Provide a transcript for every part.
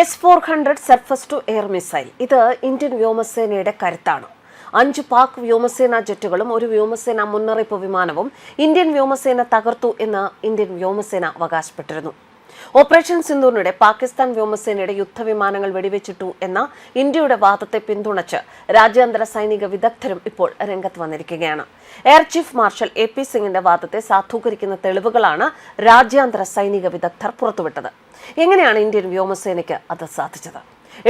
S four hundred surface to air missile ഇത് Indian വ്യോമസേനയുടെ കരുത്താണ്. അഞ്ച് പാക് വ്യോമസേന ജെറ്റുകളും ഒരു വ്യോമസേന മുന്നറിയിപ്പ് വിമാനവും ഇന്ത്യൻ വ്യോമസേന തകർത്തു എന്ന് ഇന്ത്യൻ വ്യോമസേന അവകാശപ്പെട്ടിരുന്നു. ഓപ്പറേഷൻ സിന്ധൂറിനിടെ പാകിസ്ഥാൻ വ്യോമസേനയുടെ യുദ്ധവിമാനങ്ങൾ വെടിവെച്ചിട്ടു എന്ന ഇന്ത്യയുടെ വാദത്തെ പിന്തുണച്ച് രാജ്യാന്തര സൈനിക വിദഗ്ധരും ഇപ്പോൾ രംഗത്ത് വന്നിരിക്കുകയാണ്. Air chief marshal A P സിംഗിന്റെ വാദത്തെ സാധൂകരിക്കുന്ന തെളിവുകളാണ് രാജ്യാന്തര സൈനിക വിദഗ്ധർ പുറത്തുവിട്ടത്. എങ്ങനെയാണ് ഇന്ത്യൻ വ്യോമസേനയ്ക്ക് അത് സാധിച്ചത്?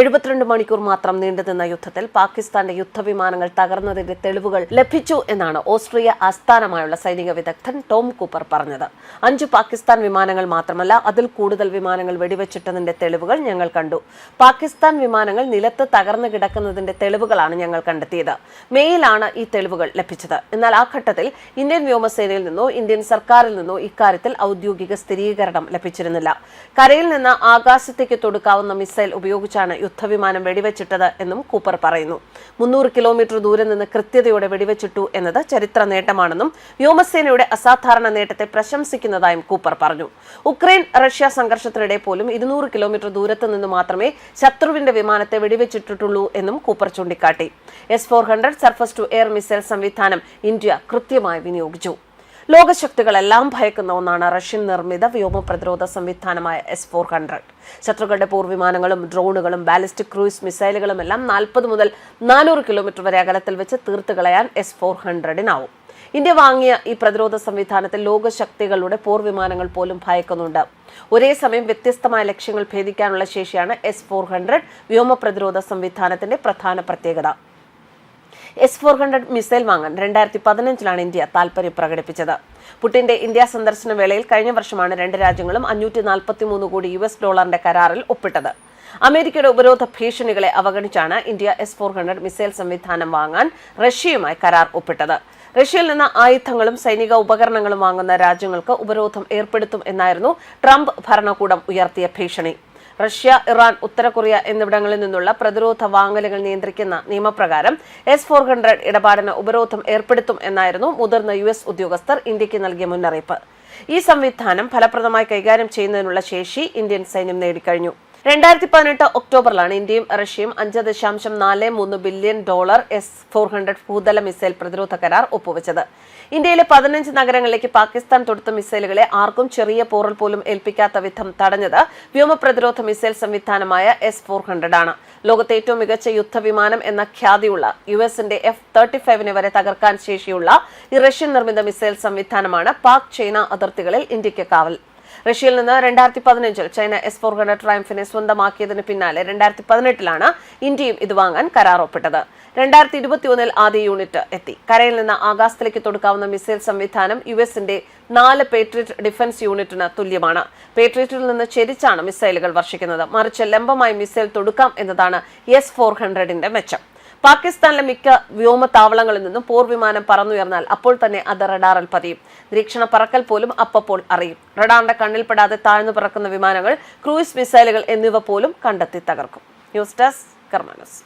എഴുപത്തിരണ്ട് മണിക്കൂർ മാത്രം നീണ്ടുനിന്ന യുദ്ധത്തിൽ പാകിസ്ഥാന്റെ യുദ്ധവിമാനങ്ങൾ തകർന്നതിന്റെ തെളിവുകൾ ലഭിച്ചു എന്നാണ് ഓസ്ട്രിയ ആസ്ഥാനമായുള്ള സൈനിക വിദഗ്ധൻ ടോം കൂപ്പർ പറഞ്ഞത്. അഞ്ച് പാകിസ്ഥാൻ വിമാനങ്ങൾ മാത്രമല്ല അതിൽ കൂടുതൽ വിമാനങ്ങൾ വെടിവെച്ചിട്ടതിന്റെ തെളിവുകൾ ഞങ്ങൾ കണ്ടു. പാകിസ്ഥാൻ വിമാനങ്ങൾ നിലത്ത് തകർന്നു കിടക്കുന്നതിന്റെ തെളിവുകളാണ് ഞങ്ങൾ കണ്ടെത്തിയത്. മേയിലാണ് ഈ തെളിവുകൾ ലഭിച്ചത്. എന്നാൽ ആ ഘട്ടത്തിൽ ഇന്ത്യൻ വ്യോമസേനയിൽ നിന്നോ ഇന്ത്യൻ സർക്കാരിൽ നിന്നോ ഇക്കാര്യത്തിൽ ഔദ്യോഗിക സ്ഥിരീകരണം ലഭിച്ചിരുന്നില്ല. കരയിൽ നിന്ന് ആകാശത്തേക്ക് തൊടുക്കാവുന്ന മിസൈൽ ഉപയോഗിച്ചാണ് യുദ്ധവിമാനം വെടിവെച്ചിട്ടത് എന്നും കൂപ്പർ പറയുന്നു. മുന്നൂറ് കിലോമീറ്റർ ദൂരെ നിന്ന് കൃത്യതയോടെ വെടിവെച്ചിട്ടു എന്നത് ചരിത്ര നേട്ടമാണെന്നും വ്യോമസേനയുടെ അസാധാരണ നേട്ടത്തെ പ്രശംസിക്കുന്നതായും കൂപ്പർ പറഞ്ഞു. ഉക്രൈൻ റഷ്യ സംഘർഷത്തിനിടെ പോലും ഇരുന്നൂറ് കിലോമീറ്റർ ദൂരത്ത് നിന്ന് മാത്രമേ ശത്രുവിന്റെ വിമാനത്തെ വെടിവെച്ചിട്ടുള്ളൂ എന്നും കൂപ്പർ ചൂണ്ടിക്കാട്ടി. S four hundred surface to air missile സംവിധാനം ഇന്ത്യ കൃത്യമായി വിനിയോഗിച്ചു. ലോകശക്തികളെല്ലാം ഭയക്കുന്ന ഒന്നാണ് റഷ്യൻ നിർമ്മിത വ്യോമ പ്രതിരോധ സംവിധാനമായ എസ് ഫോർ ഹൺഡ്രഡ് ശത്രുക്കളുടെ പൂർവിമാനങ്ങളും ഡ്രോണുകളും ബാലിസ്റ്റിക് ക്രൂയിസ് മിസൈലുകളും എല്ലാം നാൽപ്പത് മുതൽ നാനൂറ് കിലോമീറ്റർ വരെ അകലത്തിൽ വെച്ച് തീർത്തു കളയാൻ എസ് ഫോർ ഹൺഡ്രഡിനാവും ഇന്ത്യ വാങ്ങിയ ഈ പ്രതിരോധ സംവിധാനത്തിൽ ലോകശക്തികളുടെ പോർവിമാനങ്ങൾ പോലും ഭയക്കുന്നുണ്ട്. ഒരേ സമയം വ്യത്യസ്തമായ ലക്ഷ്യങ്ങൾ ഭേദിക്കാനുള്ള ശേഷിയാണ് എസ് ഫോർ ഹൺഡ്രഡ് വ്യോമ പ്രതിരോധ സംവിധാനത്തിന്റെ പ്രധാന പ്രത്യേകത. എസ് ഫോർ ഹൺഡ്രഡ് മിസൈൽ വാങ്ങാൻ രണ്ടായിരത്തി പതിനഞ്ചിലാണ് ഇന്ത്യ താൽപര്യം പ്രകടിപ്പിച്ചത്. പുടിന്റെ ഇന്ത്യ സന്ദർശന വേളയിൽ കഴിഞ്ഞ വർഷമാണ് രണ്ട് രാജ്യങ്ങളും അഞ്ഞൂറ്റി നാൽപ്പത്തി മൂന്ന് കോടി യു എസ് ഡോളറിന്റെ കരാറിൽ ഒപ്പിട്ടത്. അമേരിക്കയുടെ ഉപരോധ ഭീഷണികളെ അവഗണിച്ചാണ് India S four hundred missile സംവിധാനം വാങ്ങാൻ റഷ്യയുമായി കരാർ ഒപ്പിട്ടത്. റഷ്യയിൽ നിന്ന് ആയുധങ്ങളും സൈനിക ഉപകരണങ്ങളും വാങ്ങുന്ന രാജ്യങ്ങൾക്ക് ഉപരോധം ഏർപ്പെടുത്തും എന്നായിരുന്നു ട്രംപ് ഭരണകൂടം ഉയർത്തിയ ഭീഷണി. റഷ്യ ഇറാൻ ഉത്തര കൊറിയ എന്നിവിടങ്ങളിൽ നിന്നുള്ള പ്രതിരോധ വാങ്ങലുകൾ നിയന്ത്രിക്കുന്ന നിയമപ്രകാരം എസ് ഫോർ ഹൺഡ്രഡ് ഇടപാടിന് ഉപരോധം ഏർപ്പെടുത്തും എന്നായിരുന്നു മുതിർന്ന യു എസ് ഉദ്യോഗസ്ഥർ ഇന്ത്യയ്ക്ക് നൽകിയ മുന്നറിയിപ്പ്. ഈ സംവിധാനം ഫലപ്രദമായി കൈകാര്യം ചെയ്യുന്നതിനുള്ള ശേഷി ഇന്ത്യൻ സൈന്യം നേടിക്കഴിഞ്ഞു. രണ്ടായിരത്തി പതിനെട്ട് ഒക്ടോബറിലാണ് ഇന്ത്യയും റഷ്യയും അഞ്ച് ദശാംശം നാല് മൂന്ന് billion dollar S four hundred ഭൂതല missile പ്രതിരോധ കരാർ ഒപ്പുവെച്ചത്. ഇന്ത്യയിലെ പതിനഞ്ച് നഗരങ്ങളിലേക്ക് പാകിസ്ഥാൻ തൊടുത്ത മിസൈലുകളെ ആർക്കും ചെറിയ പോറൽ പോലും ഏൽപ്പിക്കാത്ത വിധം തടഞ്ഞത് വ്യോമ പ്രതിരോധ മിസൈൽ സംവിധാനമായ എസ് ഫോർ ഹൺഡ്രഡ് ആണ്. ലോകത്തെ ഏറ്റവും മികച്ച യുദ്ധവിമാനം എന്ന ഖ്യാതിയുള്ള യു എസിന്റെ എഫ് തേർട്ടി ഫൈവിനെ വരെ തകർക്കാൻ ശേഷിയുള്ള ഈ റഷ്യൻ നിർമ്മിത മിസൈൽ സംവിധാനമാണ് പാക് ചൈന അതിർത്തികളിൽ ഇന്ത്യയ്ക്ക് കാവൽ. റഷ്യയിൽ നിന്ന് രണ്ടായിരത്തി പതിനഞ്ചിൽ ചൈന എസ് ഫോർ ഹൺഡ്രഡ് ട്രയംഫിനെ സ്വന്തമാക്കിയതിന് പിന്നാലെ രണ്ടായിരത്തി പതിനെട്ടിലാണ് ഇന്ത്യയും ഇത് വാങ്ങാൻ കരാർ ഒപ്പിട്ടത് രണ്ടായിരത്തി ഇരുപത്തിയൊന്നിൽ ആദ്യ യൂണിറ്റ് എത്തി. കരയിൽ നിന്ന് ആകാശത്തിലേക്ക് തൊടുക്കാവുന്ന മിസൈൽ സംവിധാനം യു എസിന്റെ നാല് പേട്രിയറ്റ് ഡിഫൻസ് യൂണിറ്റിന് തുല്യമാണ്. പേട്രിയറ്റിൽ നിന്ന് ചെരിച്ചാണ് മിസൈലുകൾ വർഷിക്കുന്നത്. മറിച്ച് ലംബമായി മിസൈൽ തൊടുക്കാം എന്നതാണ് എസ് ഫോർ ഹൺഡ്രഡിന്റെ മെച്ചം. പാകിസ്ഥാനിലെ മിക്ക വ്യോമതാവളങ്ങളിൽ നിന്നും പോർവിമാനം പറന്നുയർന്നാൽ അപ്പോൾ തന്നെ അത് റഡാറിൽ പതിയും. നിരീക്ഷണ പറക്കൽ പോലും അപ്പപ്പോൾ അറിയും. റഡാറിന്റെ കണ്ണിൽപ്പെടാതെ താഴ്ന്നു പറക്കുന്ന വിമാനങ്ങൾ ക്രൂയിസ് മിസൈലുകൾ എന്നിവ പോലും കണ്ടെത്തി തകർക്കും. News desk കർമാനസ്